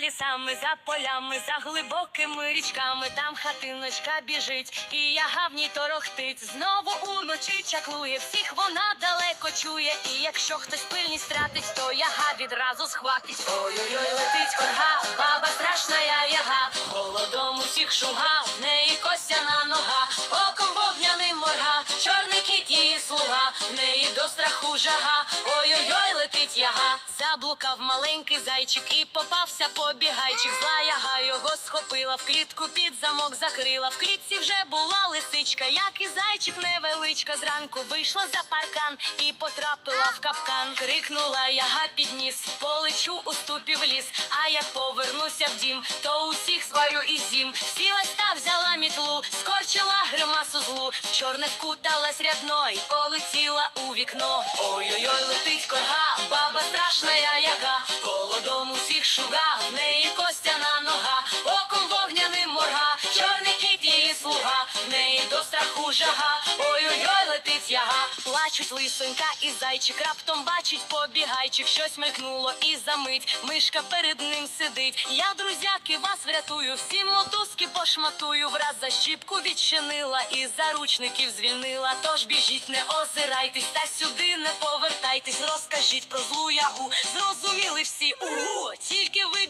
лісами, за полями, за глибокими річками, там хатиночка біжить, і я гавній торохтить. Знову уночі чаклує, всіх вона далеко чує. І якщо хтось пильність втратить, то яга відразу схватить. Ой-ой-ой, летить корга, баба страшна яга, голодом усіх шуга, в неї страху жага. Ой-ой-ой, летить яга. Заблукав маленький зайчик і попався побігайчик. Зла яга його схопила, в клітку під замок закрила. В клітці вже була лисичка, як і зайчик невеличка. Зранку вийшла за паркан і потрапила в капкан. Крикнула яга підніс, полечу у ступі в ліс. А як повернуся в дім, то усіх сварю і зім. Сілась та гримасу чорне скуталась рядной, полетіла у вікно. Ой-ой-ой, летить корга, баба страшна яга, коло дому усіх шуга, в неї костяна нога, оком вогняним морга, чорний кіт її слуга, в неї до страху жага. Яга. Плачуть лисонька і зайчик, раптом бачить побігайчик, щось мелькнуло і замить. Мишка перед ним сидить. Я, друзяки, вас врятую, всі мотузки пошматую, враз за щіпку відчинила і заручників звільнила. Тож біжіть, не озирайтесь, та сюди не повертайтесь. Розкажіть про злу ягу. Зрозуміли всі, угу, тільки ви.